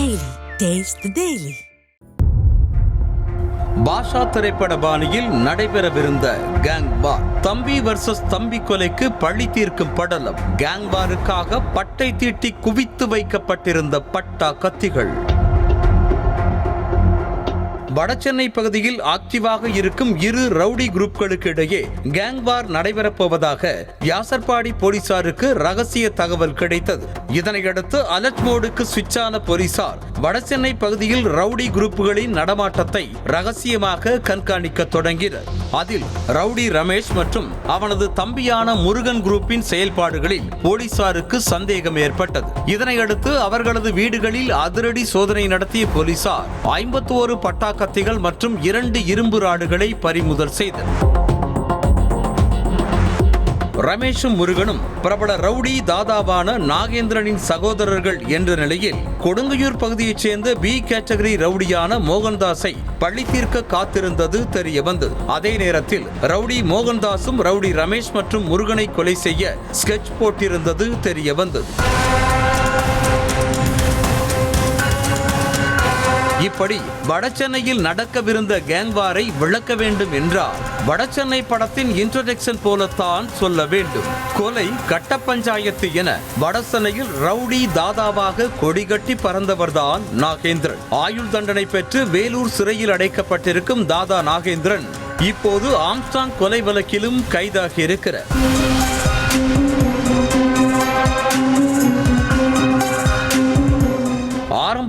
Daily. Taste the Daily. பாஷா திரைப்பட பாணியில் நடைபெறவிருந்த கேங் வார் தம்பி வர்சஸ் தம்பி கொலைக்கு பழி தீர்க்கும் படலம் கேங் பாருக்காக பட்டை தீட்டி குவித்து வைக்கப்பட்டிருந்த பட்டா கத்திகள் வடசென்னை பகுதியில் ஆக்டிவாக இருக்கும் இரு ரவுடி குரூப்களுக்கு இடையே கேங் வார் நடைபெறப்போவதாக யாசர்பாடி போலீசாருக்கு ரகசிய தகவல் கிடைத்தது. இதனையடுத்து அலர்ட் மோடுக்கு சுவிட்ச் ஆன போலீசார் வடசென்னை பகுதியில் ரவுடி குரூப்புகளின் நடமாட்டத்தை ரகசியமாக கண்காணிக்க தொடங்கினர். அதில் ரவுடி ரமேஷ் மற்றும் அவனது தம்பியான முருகன் குரூப்பின் செயல்பாடுகளில் போலீசாருக்கு சந்தேகம் ஏற்பட்டது. இதனையடுத்து அவர்களது வீடுகளில் அதிரடி சோதனை நடத்திய போலீசார் ஐம்பத்தி ஒரு கத்திகள் மற்றும் இரண்டு இரும்பு ராடுகளை பறிமுதல் செய்தனர் ரமேஷும் முருகனும் பிரபல ரவுடி தாதாவான நாகேந்திரனின் சகோதரர்கள் என்ற நிலையில் கொடுங்கையூர் பகுதியைச் சேர்ந்த பி கேட்டகரி ரவுடியான மோகன்தாஸை பள்ளி தீர்க்க காத்திருந்தது தெரிய வந்தது. அதே நேரத்தில் ரவுடி மோகன்தாஸும் ரவுடி ரமேஷ் மற்றும் முருகனை கொலை செய்ய ஸ்கெட்ச் போட்டிருந்தது தெரிய வந்தது. இப்படி வடசென்னையில் நடக்கவிருந்த கேங்வாரை விளக்க வேண்டும் என்றால் வடசென்னை படத்தின் இன்ட்ரோடக்ஷன் போலத்தான் சொல்ல வேண்டும். கொலை கட்ட பஞ்சாயத்து என வடசென்னையில் ரவுடி தாதாவாக கொடிகட்டி பறந்தவர்தான் நாகேந்திரன். ஆயுள் தண்டனை பெற்று வேலூர் சிறையில் அடைக்கப்பட்டிருக்கும் தாதா நாகேந்திரன். இப்போது ஆம்ஸ்டாங் கொலை வழக்கிலும் கைதாகி இருக்கிறார்.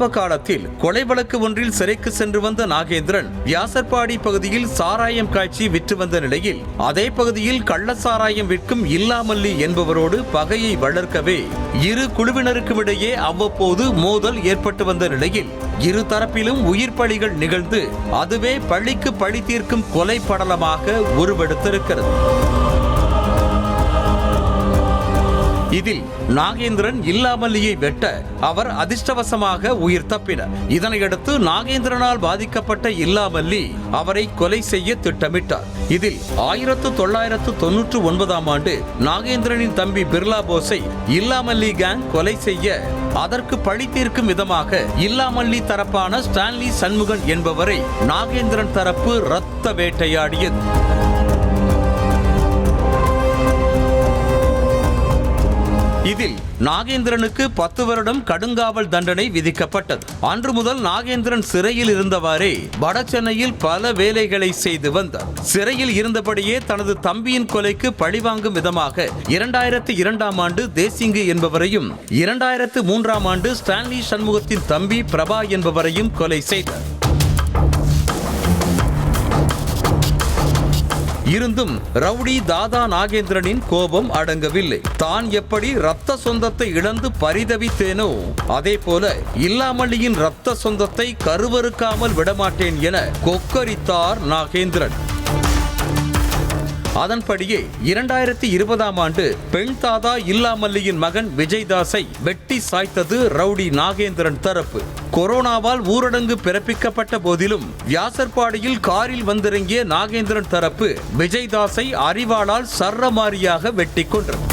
ஆரம்ப காலத்தில் கொலை வழக்கு ஒன்றில் சிறைக்கு சென்று வந்த நாகேந்திரன் வியாசர்பாடி பகுதியில் சாராயம் காய்ச்சி விற்று வந்த நிலையில் அதே பகுதியில் கள்ள சாராயம் விற்கும் இல்லாமல்லி என்பவரோடு பகையை வளர்க்கவே இரு குழுவினருக்கும் இடையே அவ்வப்போது மோதல் ஏற்பட்டு வந்த நிலையில் இரு தரப்பிலும் உயிர் பலிகள் நிகழ்ந்து அதுவே பழிக்கு பழி தீர்க்கும் கொலை படலமாக உருவெடுத்திருக்கிறது. இதில் நாகேந்திரன் இல்லாமல்லியை வெட்ட அவர் அதிர்ஷ்டவசமாக உயிர் தப்பினார். இதனையடுத்து நாகேந்திரனால் பாதிக்கப்பட்ட இல்லாமல்லி அவரை கொலை செய்ய திட்டமிட்டார். இதில் ஆயிரத்து தொள்ளாயிரத்து தொன்னூற்று ஒன்பதாம் ஆண்டு நாகேந்திரனின் தம்பி பிர்லா போஸை இல்லாமல்லி கேங் கொலை செய்ய அதற்கு பழி தீர்க்கும் விதமாக இல்லாமல்லி தரப்பான ஸ்டான்லி சண்முகன் என்பவரை நாகேந்திரன் தரப்பு ரத்த வேட்டையாடியது. இதில் நாகேந்திரனுக்கு பத்து வருடம் கடுங்காவல் தண்டனை விதிக்கப்பட்டது. அன்று முதல் நாகேந்திரன் சிறையில் இருந்தவாறே வடசென்னையில் பல வேலைகளை செய்து வந்தார். சிறையில் இருந்தபடியே தனது தம்பியின் கொலைக்கு பழிவாங்கும் விதமாக இரண்டாயிரத்தி இரண்டாம் ஆண்டு தேசிங்கு என்பவரையும் இரண்டாயிரத்து மூன்றாம் ஆண்டு ஸ்டான்லி சண்முகத்தின் தம்பி பிரபா என்பவரையும் கொலை செய்தார். இருந்தும் ரவுடி தாதா நாகேந்திரனின் கோபம் அடங்கவில்லை. தான் எப்படி ரத்த சொந்தத்தை இழந்து பரிதவித்தேனோ அதே போல இல்லாமல்லியின் ரத்த சொந்தத்தை கருவறுக்காமல் விடமாட்டேன் என கொக்கரித்தார் நாகேந்திரன். அதன்படியே இரண்டாயிரத்தி இருபதாம் ஆண்டு பெண் தாதா இல்லாமல்லியின் மகன் விஜய்தாஸை வெட்டி சாய்த்தது ரவுடி நாகேந்திரன் தரப்பு. கொரோனாவால் ஊரடங்கு பிறப்பிக்கப்பட்ட போதிலும் வியாசர்பாடியில் காரில் வந்திறங்கிய நாகேந்திரன் தரப்பு விஜய்தாஸை அறிவாளால் சர்ரமாரியாக வெட்டி கொன்றது.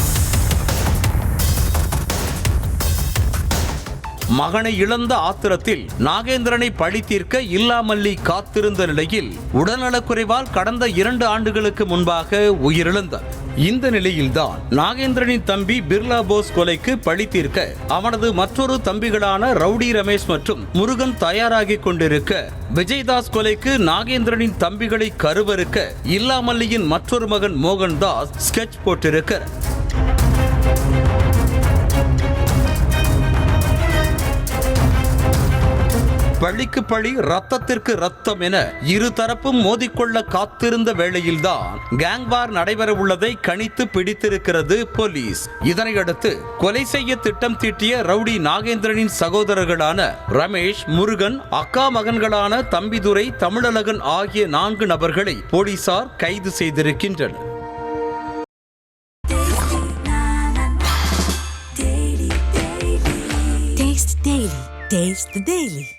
மகனை இழந்த ஆத்திரத்தில் நாகேந்திரனை பழி தீர்க்க இல்லாமல்லி காத்திருந்த நிலையில் உடல்நலக்குறைவால் கடந்த இரண்டு ஆண்டுகளுக்கு முன்பாக உயிரிழந்தார். இந்த நிலையில்தான் நாகேந்திரனின் தம்பி பிர்லா போஸ் கொலைக்கு பழி தீர்க்க அவனது மற்றொரு தம்பிகளான ரவுடி ரமேஷ் மற்றும் முருகன் தயாராகிக் கொண்டிருக்க விஜய்தாஸ் கொலைக்கு நாகேந்திரனின் தம்பிகளை கருவறுக்க இல்லாமல்லியின் மற்றொரு மகன் மோகன்தாஸ் ஸ்கெட்ச் போட்டிருக்கிறார். பழிக்கு பழி ரத்தத்திற்கு ரத்தம் என இரு தரப்பும் மோதிக்கொள்ள காத்திருந்த வேளையில்தான் கேங்வார் நடைபெற உள்ளதை கணித்து பிடித்திருக்கிறது போலீஸ். இதனையடுத்து கொலை செய்ய திட்டம் தீட்டிய ரவுடி நாகேந்திரனின் சகோதரர்களான ரமேஷ் முருகன் அக்கா மகன்களான தம்பிதுரை தமிழழகன் ஆகிய நான்கு நபர்களை போலீசார் கைது செய்திருக்கின்றனர். Taste the Daily.